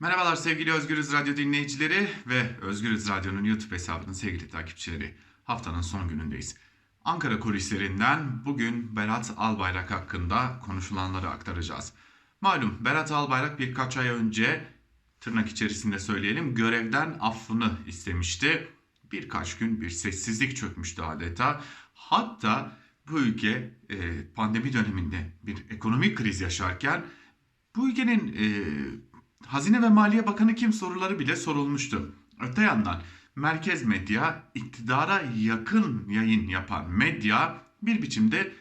Merhabalar sevgili Özgürüz Radyo dinleyicileri ve Özgürüz Radyo'nun YouTube hesabının sevgili takipçileri. Haftanın son günündeyiz. Ankara kulislerinden bugün Berat Albayrak hakkında konuşulanları aktaracağız. Malum Berat Albayrak birkaç ay önce tırnak içerisinde söyleyelim görevden affını istemişti. Birkaç gün bir sessizlik çökmüştü adeta. Hatta bu ülke e, pandemi döneminde bir ekonomik kriz yaşarken bu ülkenin e, Hazine ve Maliye Bakanı kim soruları bile sorulmuştu. Öte yandan merkez medya, iktidara yakın yayın yapan medya bir biçimde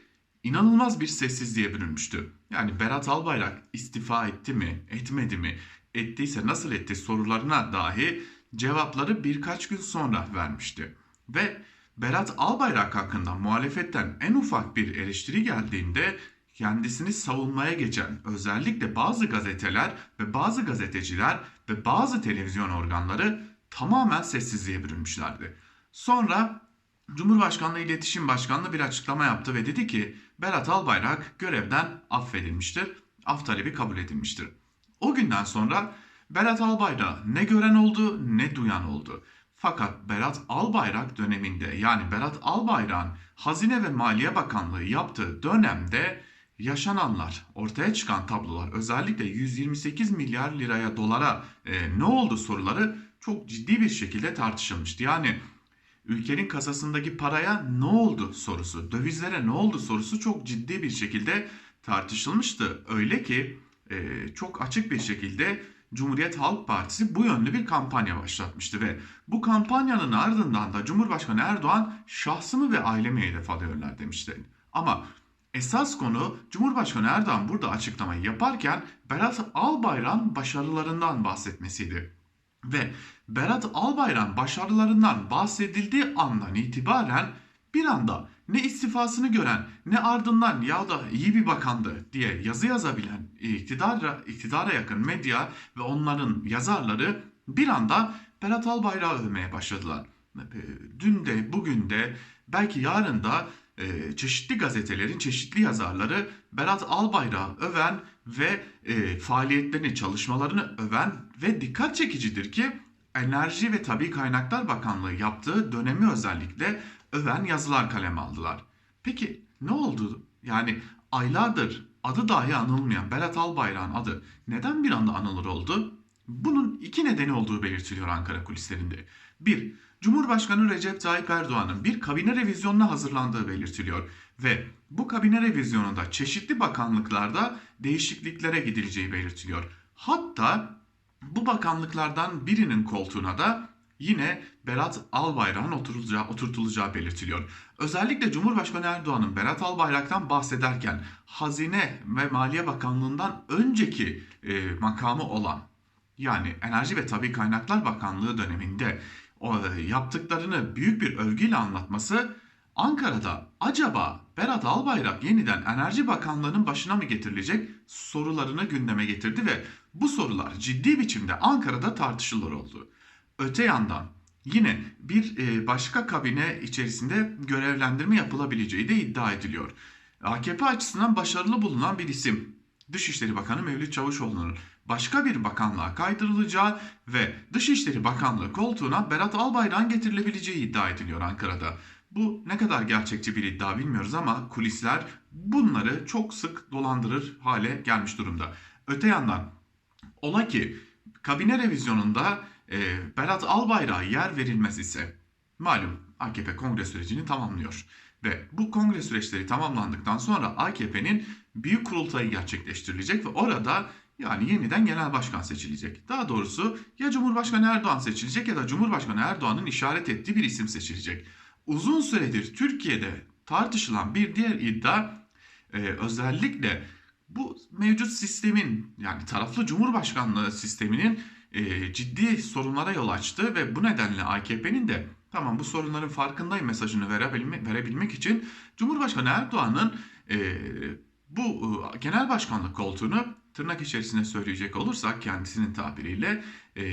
inanılmaz bir sessizliğe bürünmüştü. Yani Berat Albayrak istifa etti mi, etmedi mi, ettiyse nasıl etti sorularına dahi cevapları birkaç gün sonra vermişti. Ve Berat Albayrak hakkında muhalefetten en ufak bir eleştiri geldiğinde kendisini savunmaya geçen özellikle bazı gazeteler ve bazı gazeteciler ve bazı televizyon organları tamamen sessizliğe bürünmüşlerdi. Sonra Cumhurbaşkanlığı İletişim Başkanlığı bir açıklama yaptı ve dedi ki Berat Albayrak görevden affedilmiştir, af talebi kabul edilmiştir. O günden sonra Berat Albayrak ne gören oldu ne duyan oldu. Fakat Berat Albayrak döneminde yani Berat Albayrak'ın Hazine ve Maliye Bakanlığı yaptığı dönemde yaşananlar, ortaya çıkan tablolar özellikle 128 milyar liraya dolara e, ne oldu soruları çok ciddi bir şekilde tartışılmıştı. Yani ülkenin kasasındaki paraya ne oldu sorusu, dövizlere ne oldu sorusu çok ciddi bir şekilde tartışılmıştı. Öyle ki e, çok açık bir şekilde Cumhuriyet Halk Partisi bu yönlü bir kampanya başlatmıştı ve bu kampanyanın ardından da Cumhurbaşkanı Erdoğan şahsımı ve ailemi hedef alıyorlar demişti. Ama esas konu Cumhurbaşkanı Erdoğan burada açıklamayı yaparken Berat Albayrak'ın başarılarından bahsetmesiydi. Ve Berat Albayrak'ın başarılarından bahsedildiği andan itibaren bir anda ne istifasını gören ne ardından ya da iyi bir bakandı diye yazı yazabilen iktidara, iktidara yakın medya ve onların yazarları bir anda Berat Albayrak'ı övmeye başladılar. Dün de bugün de belki yarın da e, çeşitli gazetelerin çeşitli yazarları Berat Albayrak'ı öven ve e, faaliyetlerini, çalışmalarını öven ve dikkat çekicidir ki Enerji ve Tabi Kaynaklar Bakanlığı yaptığı dönemi özellikle öven yazılar kaleme aldılar. Peki ne oldu? Yani aylardır adı dahi anılmayan Berat Albayrak'ın adı neden bir anda anılır oldu? Bunun iki nedeni olduğu belirtiliyor Ankara kulislerinde. Bir, Cumhurbaşkanı Recep Tayyip Erdoğan'ın bir kabine revizyonuna hazırlandığı belirtiliyor ve bu kabine revizyonunda çeşitli bakanlıklarda değişikliklere gidileceği belirtiliyor. Hatta bu bakanlıklardan birinin koltuğuna da yine Berat Albayrak'ın oturulacağı, oturtulacağı belirtiliyor. Özellikle Cumhurbaşkanı Erdoğan'ın Berat Albayrak'tan bahsederken Hazine ve Maliye Bakanlığı'ndan önceki e, makamı olan yani Enerji ve Tabi Kaynaklar Bakanlığı döneminde e, yaptıklarını büyük bir övgüyle anlatması Ankara'da acaba Berat Albayrak yeniden Enerji Bakanlığı'nın başına mı getirilecek sorularını gündeme getirdi ve bu sorular ciddi biçimde Ankara'da tartışılır oldu. Öte yandan yine bir e, başka kabine içerisinde görevlendirme yapılabileceği de iddia ediliyor. AKP açısından başarılı bulunan bir isim Dışişleri Bakanı Mevlüt Çavuşoğlu'nun başka bir bakanlığa kaydırılacağı ve Dışişleri Bakanlığı koltuğuna Berat Albayrak'ın getirilebileceği iddia ediliyor Ankara'da. Bu ne kadar gerçekçi bir iddia bilmiyoruz ama kulisler bunları çok sık dolandırır hale gelmiş durumda. Öte yandan ola ki kabine revizyonunda e, Berat Albayrak'a yer verilmez ise malum AKP kongre sürecini tamamlıyor. Ve bu kongre süreçleri tamamlandıktan sonra AKP'nin büyük kurultayı gerçekleştirilecek ve orada yani yeniden genel başkan seçilecek. Daha doğrusu ya Cumhurbaşkanı Erdoğan seçilecek ya da Cumhurbaşkanı Erdoğan'ın işaret ettiği bir isim seçilecek. Uzun süredir Türkiye'de tartışılan bir diğer iddia e, özellikle bu mevcut sistemin yani taraflı Cumhurbaşkanlığı sisteminin e, ciddi sorunlara yol açtı ve bu nedenle AKP'nin de tamam bu sorunların farkındayım mesajını verebilmek, verebilmek için Cumhurbaşkanı Erdoğan'ın e, bu e, genel başkanlık koltuğunu tırnak içerisinde söyleyecek olursak kendisinin tabiriyle e,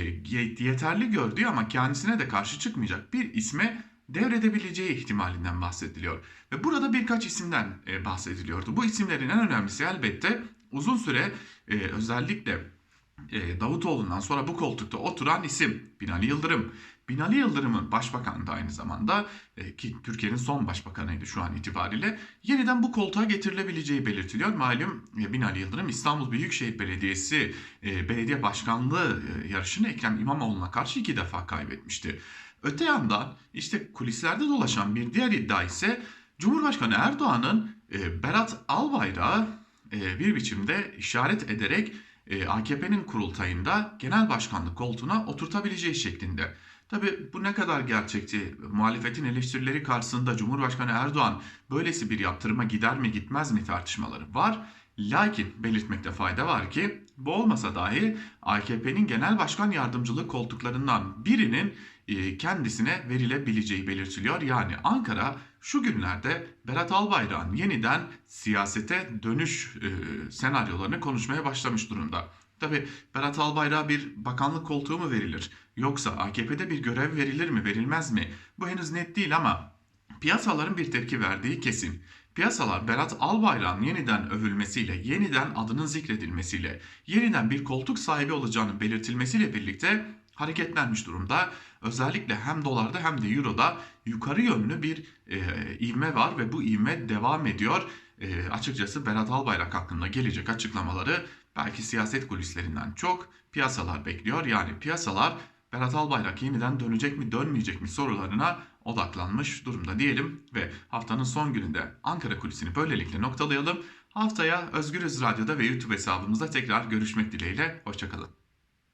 yeterli gördüğü ama kendisine de karşı çıkmayacak bir isme devredebileceği ihtimalinden bahsediliyor. Ve burada birkaç isimden e, bahsediliyordu. Bu isimlerin en önemlisi elbette uzun süre e, özellikle e, Davutoğlu'ndan sonra bu koltukta oturan isim Binali Yıldırım. Binali Yıldırım'ın başbakanı da aynı zamanda e, ki Türkiye'nin son başbakanıydı şu an itibariyle yeniden bu koltuğa getirilebileceği belirtiliyor. Malum e, Binali Yıldırım İstanbul Büyükşehir Belediyesi e, belediye başkanlığı e, yarışını Ekrem İmamoğlu'na karşı iki defa kaybetmişti. Öte yandan işte kulislerde dolaşan bir diğer iddia ise Cumhurbaşkanı Erdoğan'ın Berat Albayrak'ı bir biçimde işaret ederek AKP'nin kurultayında genel başkanlık koltuğuna oturtabileceği şeklinde. Tabi bu ne kadar gerçekçi? Muhalefetin eleştirileri karşısında Cumhurbaşkanı Erdoğan böylesi bir yaptırıma gider mi gitmez mi tartışmaları var. Lakin belirtmekte fayda var ki bu olmasa dahi AKP'nin genel başkan yardımcılığı koltuklarından birinin e, kendisine verilebileceği belirtiliyor. Yani Ankara şu günlerde Berat Albayrak'ın yeniden siyasete dönüş e, senaryolarını konuşmaya başlamış durumda. Tabi Berat Albayrak'a bir bakanlık koltuğu mu verilir? Yoksa AKP'de bir görev verilir mi verilmez mi? Bu henüz net değil ama piyasaların bir tepki verdiği kesin. Piyasalar Berat Albayrak'ın yeniden övülmesiyle, yeniden adının zikredilmesiyle, yeniden bir koltuk sahibi olacağının belirtilmesiyle birlikte hareketlenmiş durumda. Özellikle hem dolarda hem de euroda yukarı yönlü bir e, ivme var ve bu ivme devam ediyor. E, açıkçası Berat Albayrak hakkında gelecek açıklamaları belki siyaset kulislerinden çok piyasalar bekliyor. Yani piyasalar Berat Albayrak yeniden dönecek mi dönmeyecek mi sorularına odaklanmış durumda diyelim ve haftanın son gününde Ankara kulisini böylelikle noktalayalım. Haftaya Özgürüz Radyo'da ve YouTube hesabımızda tekrar görüşmek dileğiyle. Hoşçakalın.